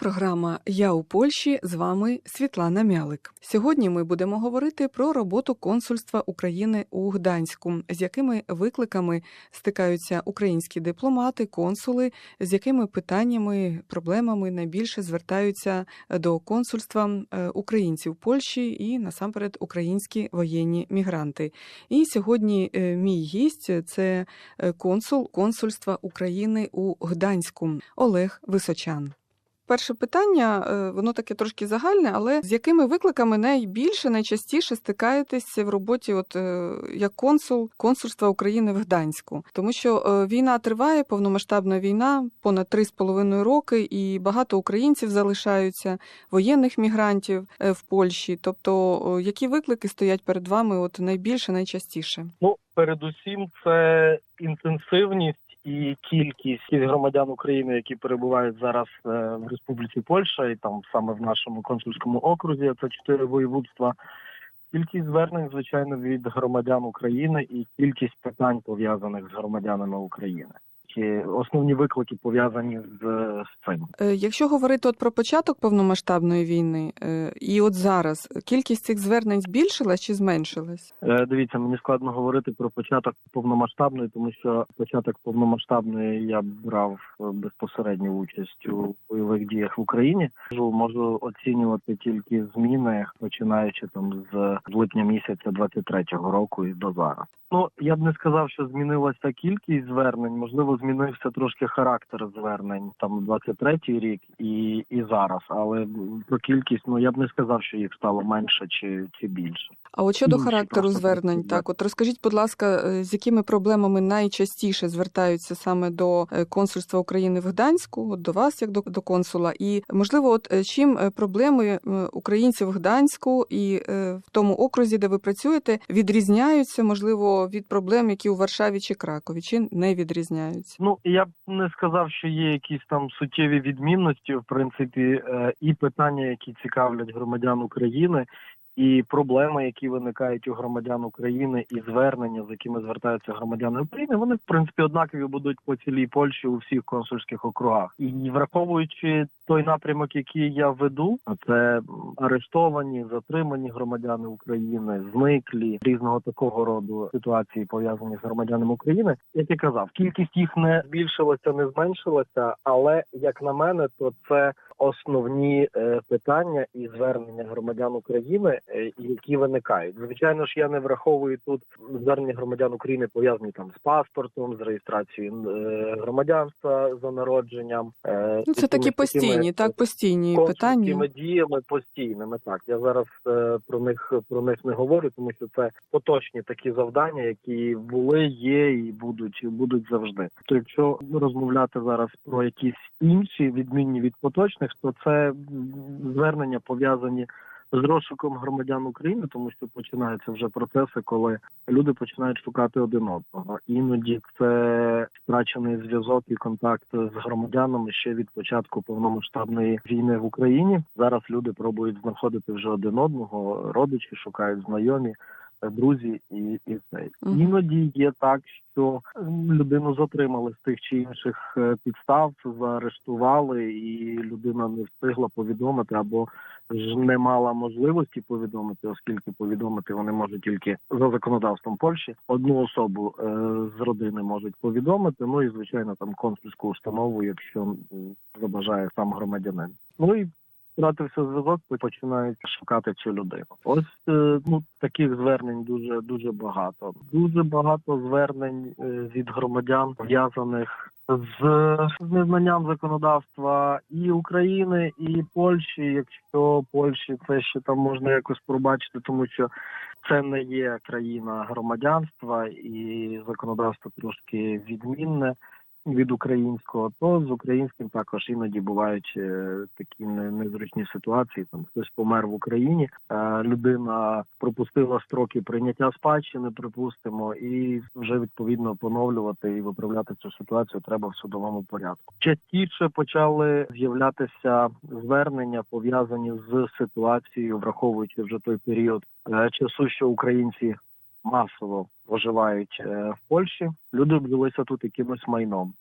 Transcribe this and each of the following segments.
програма Я у Польщі з вами Світлана Мялик. Сьогодні ми будемо говорити про роботу консульства України у Гданську, з якими викликами стикаються українські дипломати, консули, з якими питаннями, проблемами найбільше звертаються до консульства е, українців Польщі і насамперед українські воєнні мігранти. І сьогодні е, мій гість це е, консул консульства України у Гданську Олег Височан. Перше питання, е, воно таке трошки загальне, але з якими викликами найбільше, найчастіше стикаєтесь в роботі, от е, як консул консульства України в Гданську? Тому що е, війна триває, повномасштабна війна, понад три з половиною роки, і багато українців залишаються, воєнних мігрантів в Польщі. Тобто, які виклики стоять перед вами от найбільше, найчастіше? Ну, передусім, це інтенсивність і кількість громадян України, які перебувають зараз е, в Республіці Польща, і там саме в нашому консульському окрузі, це чотири воєводства. Кількість звернень, звичайно, від громадян України і кількість питань пов'язаних з громадянами України. Основні виклики пов'язані з, з цим. Е, Якщо говорити от про початок повномасштабної війни, е, і от зараз кількість цих звернень збільшилась чи зменшилась? Е, Дивіться, мені складно говорити про початок повномасштабної, тому що початок повномасштабної я брав безпосередню участь у бойових діях в Україні. Можу, можу оцінювати тільки зміни, починаючи там з липня місяця 23-го року і до зараз. Ну я б не сказав, що змінилася кількість звернень. Можливо, змінився трошки характер звернень там 23-й рік і, і зараз. Але про кількість, ну я б не сказав, що їх стало менше чи, чи більше. А от щодо Ну, характеру просто звернень, так от розкажіть, будь ласка, е, з якими проблемами найчастіше звертаються саме до е, консульства України в Гданську, от до вас, як до, до консула, і можливо, от е, чим проблеми українців в Гданську і в тому окрузі, де ви працюєте, відрізняються, можливо, від проблем, які у Варшаві чи Кракові, чи не відрізняються? Ну я б не сказав, що є якісь там суттєві відмінності. В принципі, е, і питання, які цікавлять громадян України, і проблеми, які виникають у громадян України, і звернення, з якими звертаються громадяни України, вони в принципі однакові будуть по цілій Польщі у всіх консульських округах. І враховуючи той напрямок, який я веду, це арештовані, затримані громадяни України, зниклі різного такого роду ситуації пов'язані з громадянами України. Як я казав, кількість їх не збільшилася, не зменшилася, але як на мене, то це основні е, питання і звернення громадян України, е, які виникають. Звичайно ж, я не враховую тут звернення громадян України пов'язані там з паспортом, з реєстрацією е, громадянства за народженням. Ну, це такі такими, постійні, так, постійні питання. діями постійними. Так я зараз про них про них не говорю, тому що це поточні такі завдання, які були, є і будуть будуть завжди. То якщо розмовляти зараз про якісь інші відмінні від поточних, то це звернення пов'язані. З розшуком громадян України, тому що починаються вже процеси, коли люди починають шукати один одного. Іноді це втрачений зв'язок і контакт з громадянами ще від початку повномасштабної війни в Україні. Зараз люди пробують знаходити вже один одного, родичі шукають знайомі. Друзі, і, і це Мгм. іноді є так, що людину затримали з тих чи інших е, підстав, заарештували, і людина не встигла повідомити або ж не мала можливості повідомити, оскільки повідомити вони можуть тільки за законодавством Польщі. Одну особу е, з родини можуть повідомити. Ну і звичайно там консульську установу, якщо забажає сам громадянин. Ну і втратився зв'язок, починають шукати цю людину. Ось е, ну таких звернень дуже дуже багато. Дуже багато звернень е, від громадян пов'язаних з, незнанням законодавства і України, і Польщі. Якщо Польщі це ще там можна якось пробачити, тому що це не є країна громадянства, і законодавство трошки відмінне від українського, то з українським також іноді бувають е, такі незручні ситуації. Там хтось помер в Україні, е, людина пропустила строки прийняття спадщини, припустимо, і вже відповідно поновлювати і виправляти цю ситуацію треба в судовому порядку. Частіше почали з'являтися звернення пов'язані з ситуацією, враховуючи вже той період е, часу, що українці масово проживають е, в Польщі. Люди обзалися тут якимось майном.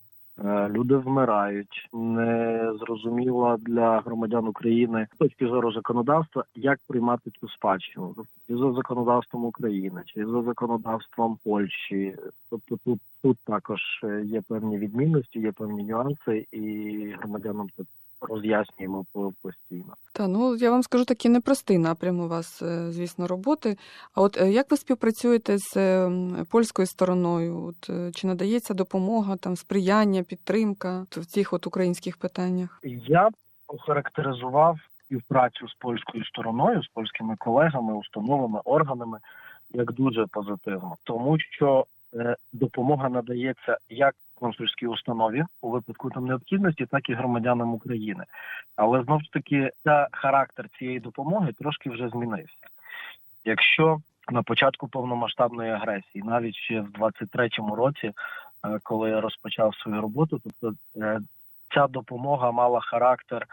Е, Люди вмирають. Не зрозуміло для громадян України з точки зору законодавства, як приймати цю спадщину чи за законодавством України, чи за законодавством Польщі. Тобто тут тут також е, є певні відмінності, є певні нюанси, і громадянам це роз'яснюємо по- постійно. Та ну я вам скажу такий непростий напрям у вас, е, звісно, роботи. А от е, як ви співпрацюєте з е, польською стороною? От чи надається допомога, там сприяння, підтримка в цих от українських питаннях? Я охарактеризував співпрацю з польською стороною, з польськими колегами, установами, органами як дуже позитивно, тому що допомога надається як консульській установі у випадку там необхідності, так і громадянам України. Але знов ж таки та характер цієї допомоги трошки вже змінився. Якщо на початку повномасштабної агресії, навіть ще в 23-му році, е, коли я розпочав свою роботу, тобто е, ця допомога мала характер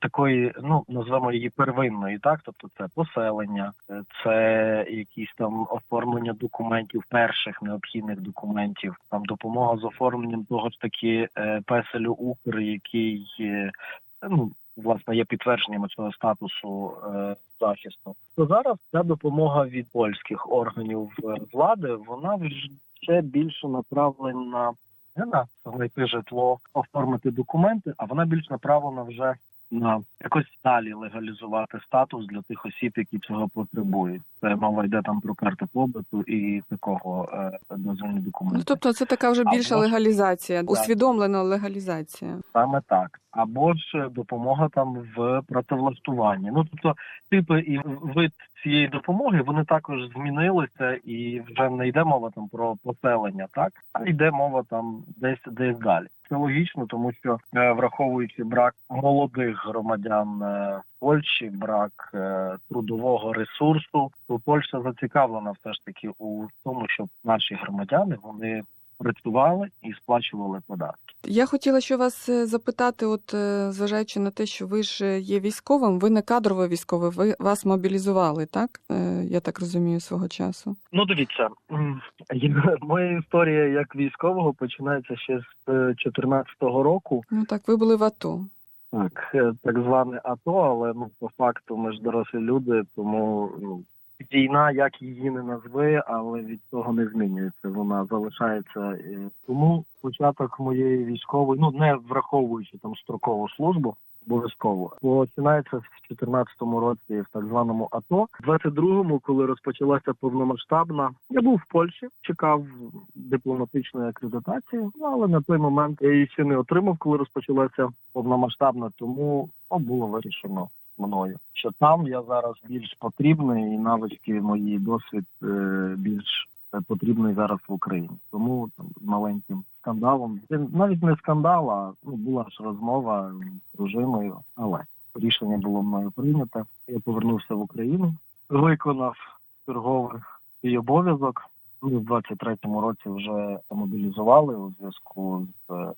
такої, ну назвемо її первинної, так тобто це поселення, е, це якісь там оформлення документів, перших необхідних документів, там допомога з оформленням того ж таки е, песелю Укр, який е, ну власне є підтвердженням цього статусу захисту. То зараз ця допомога від польських органів влади вона вже більше направлена не на знайти житло, оформити документи, а вона більш направлена вже якось далі легалізувати статус для тих осіб, які цього потребують. Це мова йде там про карти побуту і такого е, дозвільні документи. Ну тобто це така вже більша може- легалізація, усвідомлена легалізація. Саме так. Або ж допомога там в працевлаштуванні. Ну тобто типи і вид цієї допомоги вони також змінилися, і вже не йде мова там про поселення, так а йде мова там десь десь далі. Це логічно, тому що е, враховуючи брак молодих громадян е, Польщі, брак е, трудового ресурсу, то Польща зацікавлена все ж таки у тому, щоб наші громадяни вони працювали і сплачували податки. Я хотіла ще вас е, запитати, от е, зважаючи на те, що ви ж є військовим, ви не кадровий військовий, ви вас мобілізували, так? Е, Я так розумію, свого часу. Ну, дивіться, моя історія як військового починається ще з 14-го року. Ну так, ви були в АТО. Так, так зване АТО, але ну по факту ми ж дорослі люди, тому ну війна, як її не назви, але від цього не змінюється. Вона залишається. е, Тому початок моєї військової, ну не враховуючи там строкову службу. Обов'язково починається в 14-му році в так званому АТО. В 22-му, коли розпочалася повномасштабна, я був в Польщі, чекав дипломатичної акредитації, ну, але на той момент я її ще не отримав, коли розпочалася повномасштабна, тому ну, було вирішено мною, що там я зараз більш потрібний, і навички мої досвід е, більш е, потрібний зараз в Україні. Тому там маленьким скандалом, навіть не скандал, а ну була ж розмова з дружиною, але рішення було мною прийнято. Я повернувся в Україну, виконав черговий обов'язок. Ну, в 23-му році вже мобілізували у зв'язку з е,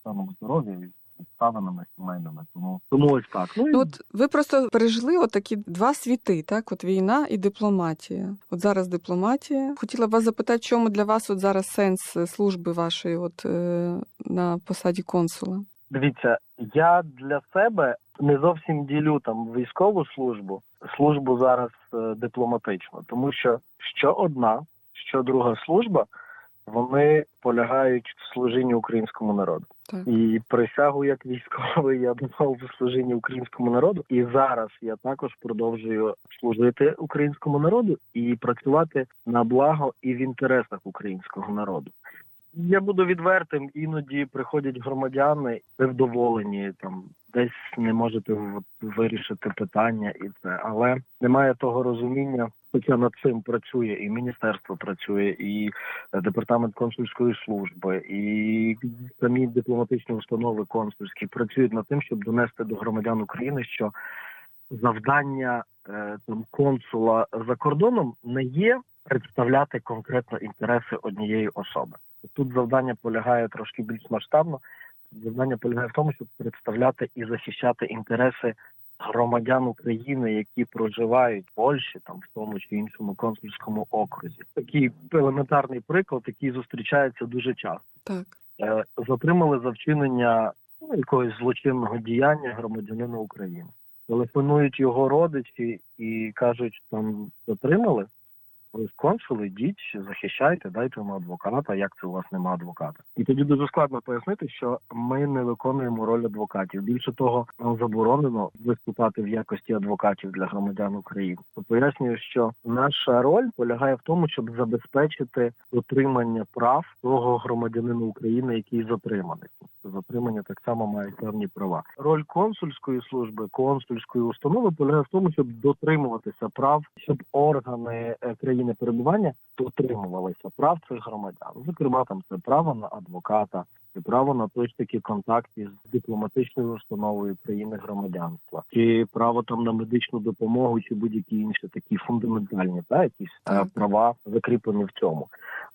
станом здоров'я обставинами сімейними. Тому тому ось так. Ну, Ну, от ви просто пережили от такі два світи, так? От війна і дипломатія. От зараз дипломатія. Хотіла б вас запитати, чому для вас от зараз сенс е, служби вашої от, е, на посаді консула? Дивіться, я для себе не зовсім ділю там військову службу, службу зараз е, дипломатичну, тому що що одна, що друга служба, вони полягають в служінні українському народу. Так. І присягу як військовий я давав в служінні українському народу. І зараз я також продовжую служити українському народу і працювати на благо і в інтересах українського народу. Я буду відвертим, іноді приходять громадяни невдоволені, там десь не можете вирішити питання, і це, але немає того розуміння. Хоча над цим працює і міністерство працює, і е, департамент консульської служби, і самі дипломатичні установи консульські працюють над тим, щоб донести до громадян України, що завдання е, там консула за кордоном не є представляти конкретно інтереси однієї особи. Тут завдання полягає трошки більш масштабно. Завдання полягає в тому, щоб представляти і захищати інтереси громадян України, які проживають в Польщі, там в тому чи іншому консульському окрузі. Такий елементарний приклад, який зустрічається дуже часто. Так. Е, затримали за вчинення ну, якогось злочинного діяння громадянина України. Телефонують його родичі і кажуть, там затримали. Ви консул, йдіть, захищайте, дайте йому адвоката. Як це у вас немає адвоката? І тоді дуже складно пояснити, що ми не виконуємо роль адвокатів. Більше того, нам заборонено виступати в якості адвокатів для громадян України. То пояснюю, що наша роль полягає в тому, щоб забезпечити дотримання прав того громадянина України, який затриманий. Затримання так само мають певні права. Роль консульської служби, консульської установи полягає в тому, щоб дотримуватися прав, щоб органи е, країни перебування дотримувалися прав цих громадян. Зокрема, там це право на адвоката, це право на точки такі контакти з дипломатичною установою країни громадянства, чи право там на медичну допомогу, чи будь-які інші такі фундаментальні та якісь е, права закріплені в цьому.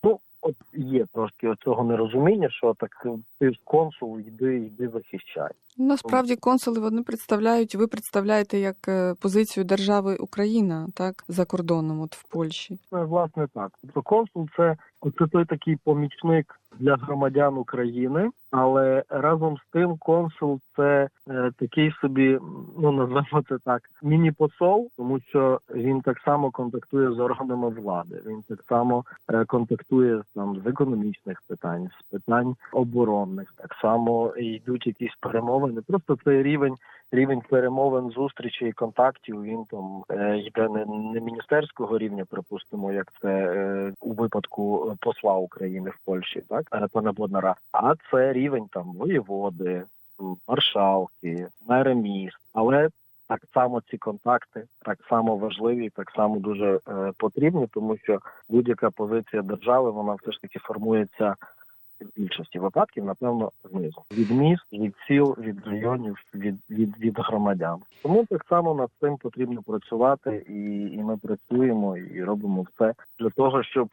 Ну от є трошки цього нерозуміння, що так е, ти консул, йди, йди захищай. Насправді консули вони представляють, ви представляєте як е, позицію держави Україна, так за кордоном, от в Польщі. Це власне так. Тобто консул це, це той такий помічник для громадян України, але разом з тим консул це е, такий собі, ну назвемо це так, міні-посол, тому що він так само контактує з органами влади. Він так само е, контактує там з економічних питань, з питань оборонних. Так само йдуть якісь перемовини. Просто цей рівень рівень перемовин, зустрічей, контактів. Він там е, йде не, не міністерського рівня, припустимо, як це е, у випадку посла України в Польщі, так е, пана Боднара. А це рівень там воєводи, маршалки, мери міст. Але так само ці контакти так само важливі, так само дуже е, потрібні, тому що будь-яка позиція держави вона все ж таки формується в більшості випадків, напевно, знизу від міст, від сіл, від районів, від від, від громадян. Тому так само над цим потрібно працювати, і, і ми працюємо і робимо все для того, щоб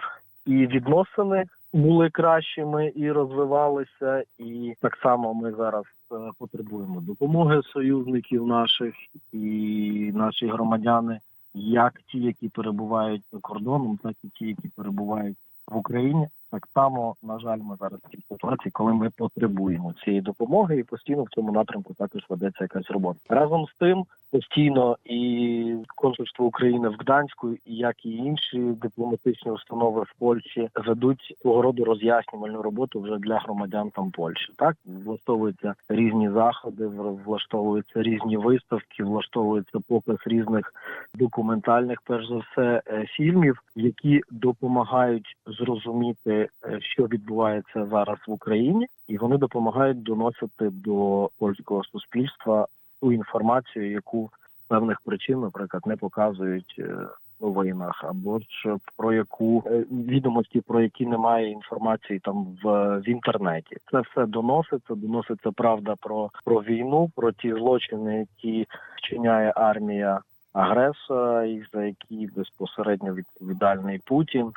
і відносини були кращими і розвивалися. І так само ми зараз е, потребуємо допомоги союзників наших і наші громадяни, як ті, які перебувають за кордоном, так і ті, які перебувають в Україні. Так само, на жаль, ми зараз в тій ситуації, коли ми потребуємо цієї допомоги, і постійно в цьому напрямку також ведеться якась робота. Разом з тим, постійно і консульство України в Гданську, і як і інші дипломатичні установи в Польщі ведуть свого роду роз'яснювальну роботу вже для громадян там Польщі. Так влаштовуються різні заходи, влаштовуються різні виставки, влаштовується показ різних документальних, перш за все, е, фільмів, які допомагають зрозуміти, що відбувається зараз в Україні, і вони допомагають доносити до польського суспільства ту інформацію, яку певних причин, наприклад, не показують. е, в або ж про яку е, відомості, про які немає інформації там в, в інтернеті, це все доноситься. Доноситься правда про, про війну, про ті злочини, які вчиняє армія агресора, і за які безпосередньо відповідальний Путін.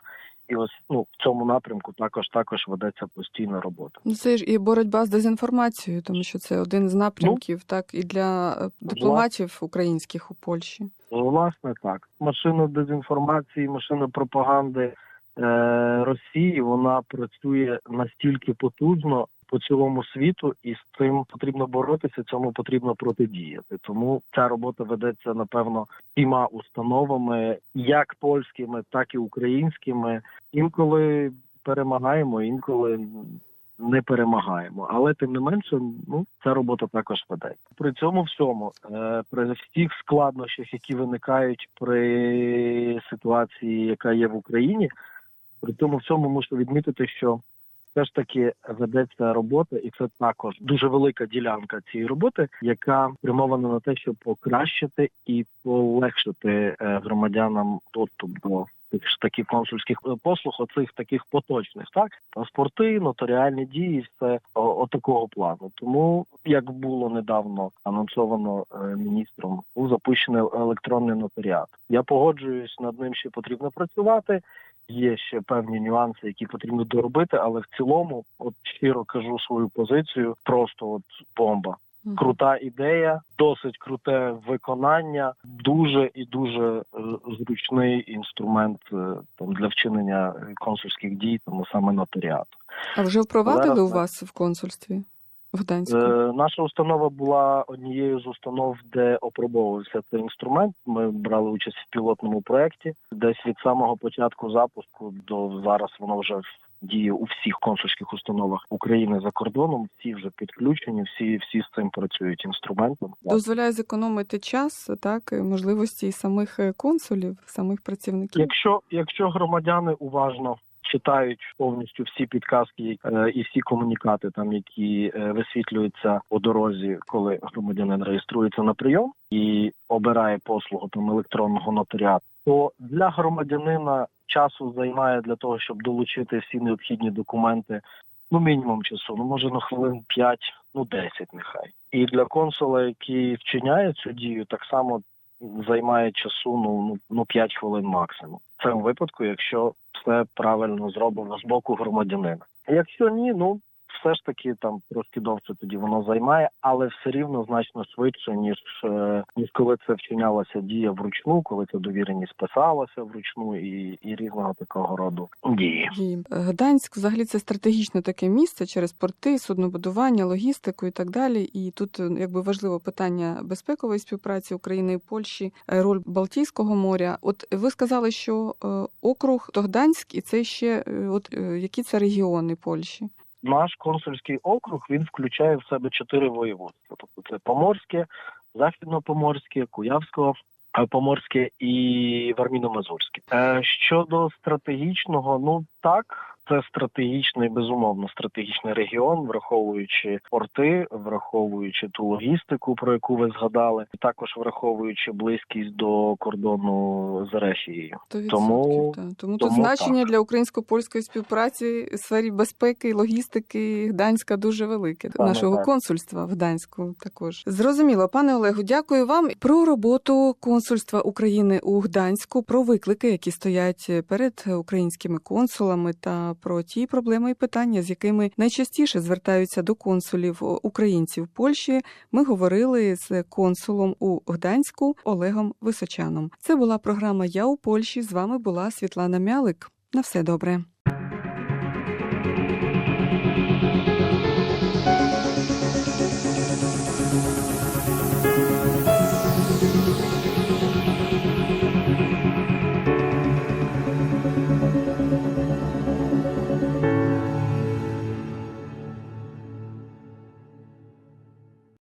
І ось ну в цьому напрямку також також ведеться постійна робота. Ну це ж і боротьба з дезінформацією, тому що це один з напрямків, так і для дипломатів дипломатів українських у Польщі. Власне, так машина дезінформації, машина пропаганди е, Росії вона працює настільки потужно по цілому світу, і з цим потрібно боротися. Цьому потрібно протидіяти. Тому ця робота ведеться напевно всіма установами, як польськими, так і українськими. Інколи перемагаємо, інколи не перемагаємо, але тим не менше, ну ця робота також ведеться. При цьому всьому, е, при всіх складнощах, які виникають при ситуації, яка є в Україні, при цьому всьому мушу відмітити, що все ж таки ведеться робота, і це також дуже велика ділянка цієї роботи, яка спрямована на те, щоб покращити і полегшити е, громадянам доступ до тих ж таких консульських е, послуг, оцих таких поточних, так паспорти, нотаріальні дії, все о, о плану. Тому як було недавно анонсовано е, міністром, був запущений електронний нотаріат. Я погоджуюсь над ним, що потрібно працювати. Є ще певні нюанси, які потрібно доробити, але в цілому, от щиро кажу свою позицію, просто от бомба. Крута ідея, досить круте виконання, дуже і дуже е, зручний інструмент е, там для вчинення консульських дій, тому саме нотаріату. А вже впровадили Зараз у вас в консульстві в Гданську? Е, наша установа була однією з установ, де опробовувався цей інструмент. Ми брали участь в пілотному проєкті. Десь від самого початку запуску до зараз воно вже діє у всіх консульських установах України за кордоном. Всі вже підключені, всі всі з цим працюють інструментом. Дозволяє зекономити час, так, і можливості і самих е, консулів, самих працівників. Якщо якщо громадяни уважно читають повністю всі підказки е, і всі комунікати, там які е, висвітлюються по дорозі, коли громадянин реєструється на прийом і обирає послугу там електронного нотаріату, то для громадянина часу займає для того, щоб долучити всі необхідні документи. Ну, мінімум часу, ну може на хвилин 5, ну 10 нехай. І для консула, який вчиняє цю дію, так само займає часу ну, ну, ну 5 хвилин максимум. В цьому випадку, якщо все правильно зроблено з боку громадянина. Якщо ні, ну все ж таки там трошки довше тоді воно займає, але все рівно значно швидше, ніж е, ніж коли це вчинялася дія вручну, коли ця довіреність писалася вручну і, і різного такого роду дії. Гданськ взагалі це стратегічне таке місце через порти, суднобудування, логістику і так далі. І тут е, якби важливо питання безпекової співпраці України і Польщі, е, роль Балтійського моря. От ви сказали, що округ то Гданськ, і це ще от які це регіони Польщі? Наш консульський округ він включає в себе чотири воєводства. Тобто це Поморське, Західно-Поморське, Куявсько-Поморське і Варміно-Мазурське. Е, щодо стратегічного, ну так. Це стратегічний, безумовно, стратегічний регіон, враховуючи порти, враховуючи ту логістику, про яку ви згадали, і також враховуючи близькість до кордону з Решією. Тому- та. тому тут значення так. для українсько-польської співпраці в сфері безпеки і логістики Гданська дуже велике. Саме Нашого так. консульства в Гданську також. Зрозуміло, пане Олегу, дякую вам про роботу консульства України у Гданську, про виклики, які стоять перед українськими консулами, та про ті проблеми і питання, з якими найчастіше звертаються до консулів українців Польщі. Ми говорили з консулом у Гданську Олегом Височаном. Це була програма Я у Польщі. З вами була Світлана Мялик. На все добре.